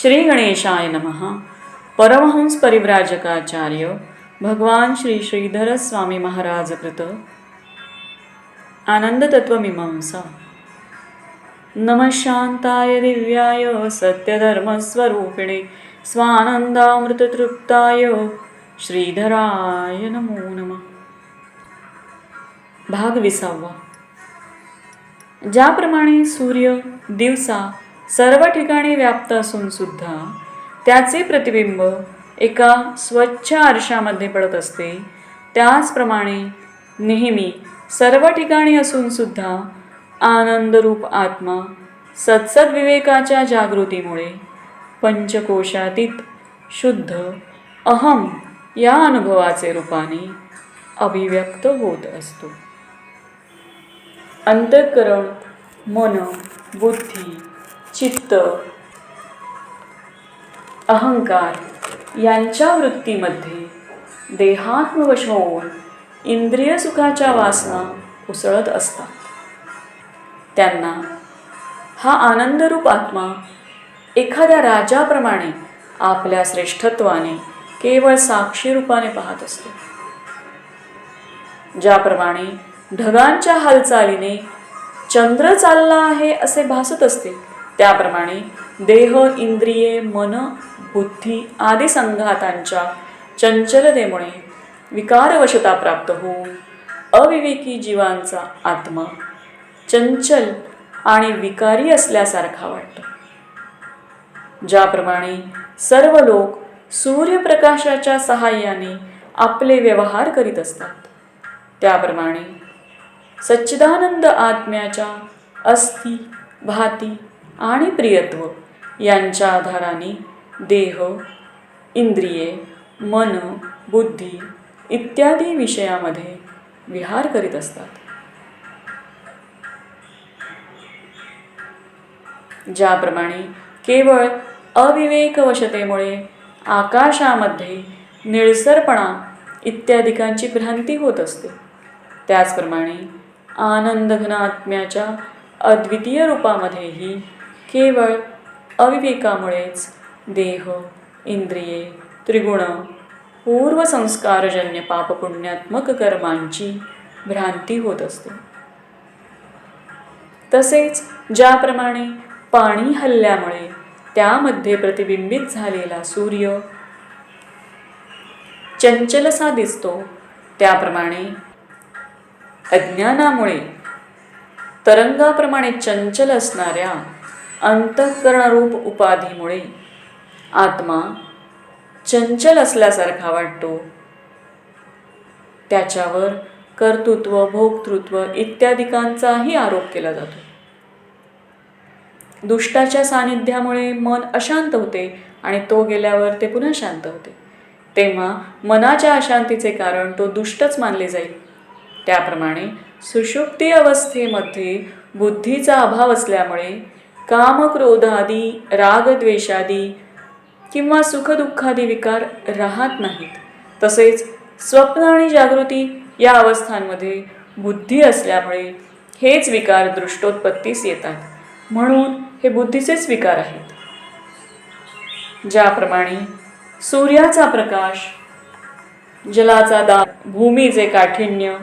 श्री गणेशाय नमः. परमहंस परिव्राजकाचार्य भगवान श्री श्रीधर स्वामी महाराज कृत. आनंदतत्वमीमांसा नमः शान्ताय दिव्याय सत्यधर्मस्वरूपिणे स्वानन्दामृततृप्ताय श्रीधराय नमो नमः. भाग विसावा. ज्याप्रमाणे सूर्य दिवसा सर्व ठिकाणी व्याप्त असून सुद्धा त्याचे प्रतिबिंब एका स्वच्छ आरशामध्ये पडत असते. त्याचप्रमाणे नेहमी सर्व ठिकाणी असून सुद्धा आनंदरूप आत्मा सत्सद विवेकाच्या जागृतीमुळे पंचकोशातीत शुद्ध अहम या अनुभवाचे रूपाने अभिव्यक्त होत असतो. अंतःकरण मन बुद्धी चित्त अहंकार यांच्या वृत्तीमध्ये देहात्मवश होऊन इंद्रिय सुखाच्या वासना उसळत असतात. त्यांना हा आनंदरूप आत्मा एखाद्या राजाप्रमाणे आपल्या श्रेष्ठत्वाने केवळ साक्षी रूपाने पाहत असतो. ज्याप्रमाणे ढगांच्या हालचालीने चंद्र चालला आहे असे भासत असते त्याप्रमाणे देह इंद्रिये मन बुद्धी आदी संघातांच्या चंचलतेमुळे विकारवशता प्राप्त होऊन अविवेकी जीवांचा आत्मा चंचल आणि विकारी असल्यासारखा वाटतो. ज्याप्रमाणे सर्व लोक सूर्यप्रकाशाच्या सहाय्याने आपले व्यवहार करीत असतात. त्याप्रमाणे सच्चिदानंद आत्म्याच्या अस्थि भाती आणि प्रियत्व यांच्या आधाराने देह इंद्रिये मन बुद्धी इत्यादी विषयामध्ये विहार करीत असतात. ज्याप्रमाणे केवळ अविवेकवशतेमुळे आकाशामध्ये निळसरपणा इत्यादिकांची भ्रांती होत असते. त्याचप्रमाणे आनंदघन आत्म्याच्या अद्वितीय रूपामध्येही केवळ अविवेकामुळेच देह इंद्रिये त्रिगुण पूर्वसंस्कारजन्य पापपुण्यात्मक कर्मांची भ्रांती होत असते. तसेच ज्याप्रमाणे पाणी हल्ल्यामुळे त्यामध्ये प्रतिबिंबित झालेला सूर्य चंचलसा दिसतो त्याप्रमाणे अज्ञानामुळे तरंगाप्रमाणे चंचल असणाऱ्या अंतःकरणरूप उपाधीमुळे. आत्मा चंचल असल्यासारखा वाटतो. त्याच्यावर कर्तृत्व भोक्तृत्व इत्यादिकांचाही आरोप केला जातो. दुष्टाच्या सानिध्यामुळे मन अशांत होते आणि तो गेल्यावर ते पुन्हा शांत होते. तेव्हा मनाच्या अशांतीचे कारण तो दुष्टच मानले जाईल. त्याप्रमाणे सुषुप्ती अवस्थेमध्ये बुद्धीचा अभाव असल्यामुळे कामक्रोधादी रागद्वेषादी किंवा सुखदुःखादी विकार राहत नाहीत. तसेच स्वप्न आणि जागृती या अवस्थांमध्ये बुद्धी असल्यामुळे हेच विकार दृष्टोत्पत्तीस येतात. म्हणून हे बुद्धीचेच विकार आहेत. ज्याप्रमाणे सूर्याचा प्रकाश जलाचा दाब भूमीचे काठिण्य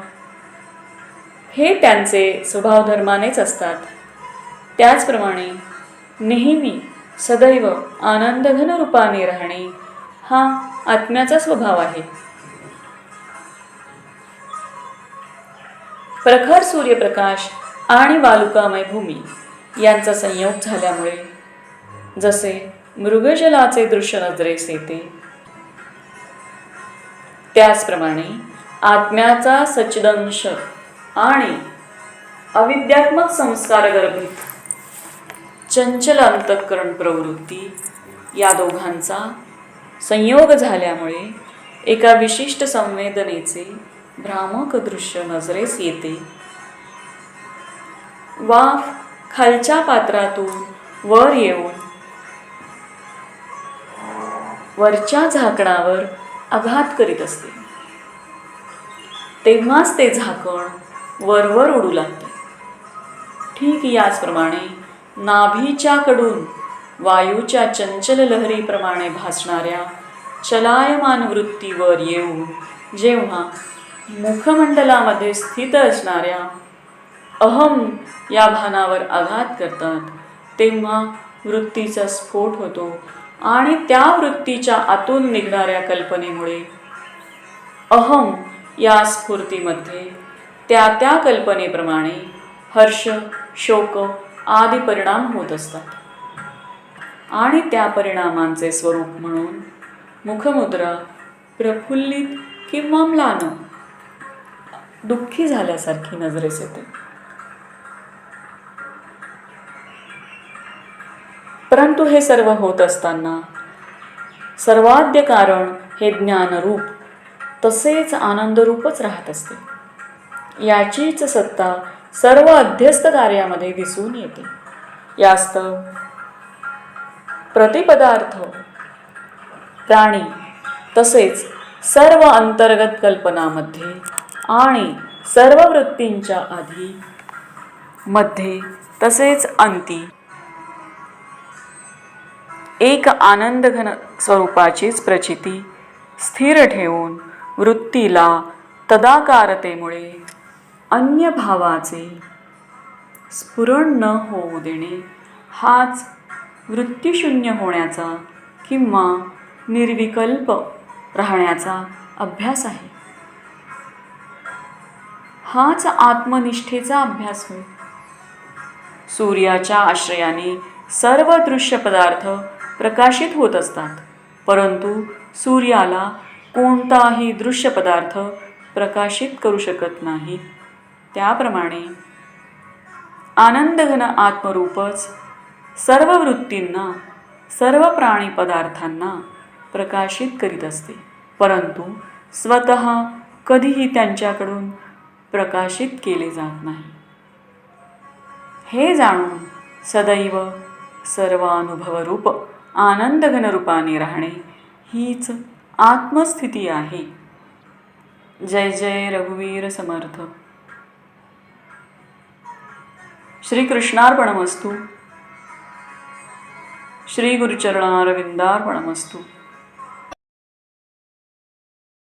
हे त्यांचे स्वभावधर्मानेच असतात. त्याचप्रमाणे नेहमी सदैव आनंदघन रूपाने राहणे हा आत्म्याचा स्वभाव आहे. प्रखर सूर्यप्रकाश आणि वालुकामय भूमी यांचा संयोग झाल्यामुळे जसे मृगजलाचे दृश्य नजरेस येते त्याचप्रमाणे आत्म्याचा सच्चिदंश आणि अविद्यात्मक संस्कार गर्भित चंचल अंतःकरण प्रवृत्ती या दोघांचा संयोग झाल्यामुळे एका विशिष्ट संवेदनेचे भ्रामक दृश्य नजरेस येते. वाफ खालच्या पात्रातून वर येऊन वरच्या झाकणावर आघात करीत असते. तेव्हाच ते झाकण वरवर उडू लागते. ठीक याचप्रमाणे नाभीच्या कडून वायूच्या चंचल लहरीप्रमाणे भासणाऱ्या चलायमान वृत्तीवर येऊन जेव्हा मुखमंडलामध्ये स्थित असणाऱ्या अहम या भानावर आघात करतात तेव्हा वृत्तीचा स्फोट होतो आणि त्या वृत्तीच्या आतून निघणाऱ्या कल्पनेमुळे अहम या स्फूर्तीमध्ये त्या त्या कल्पनेप्रमाणे हर्ष शोक आदी परिणाम होत असतात. आणि त्या परिणामांचे स्वरूप म्हणून मुखमुद्रा प्रफुल्लित किंवा म्लान दुःखी झाल्यासारखी नजरेस येते. परंतु हे सर्व होत असताना सर्वाद्य कारण हे ज्ञानरूप तसेच आनंदरूपच राहत असते. याचीच सत्ता सर्व अध्यस्त कार्यामध्ये दिसून येते. यास्तव प्रतिपदार्थ प्राणी तसेच सर्व अंतर्गत कल्पनामध्ये आणि सर्व वृत्तींच्या आधी मध्ये तसेच अंती. एक आनंदघन स्वरूपाचीच प्रचिती स्थिर ठेवून वृत्तीला तदाकारतेमुळे अन्य भावाचे स्फुरण न होऊ देणे हाच वृत्तीशून्य होण्याचा किंवा निर्विकल्प राहण्याचा अभ्यास आहे. हाच आत्मनिष्ठेचा अभ्यास होय. सूर्याच्या आश्रयाने सर्व दृश्य पदार्थ प्रकाशित होत असतात परंतु सूर्याला कोणताही दृश्य पदार्थ प्रकाशित करू शकत नाही. त्याप्रमाणे आनंदघन आत्मरूपच सर्व वृत्तींना सर्व प्राणी पदार्थांना प्रकाशित करीत असते. परंतु स्वत कधीही त्यांच्याकडून प्रकाशित केले जात नाही. हे जाणून सदैव सर्वानुभवरूप आनंदघन राहणे हीच आत्मस्थिती आहे. जय जय रघुवीर समर्थ. श्रीकृष्णार्पणमस्तू. श्री गुरुचरणारविंदार्पणमस्तू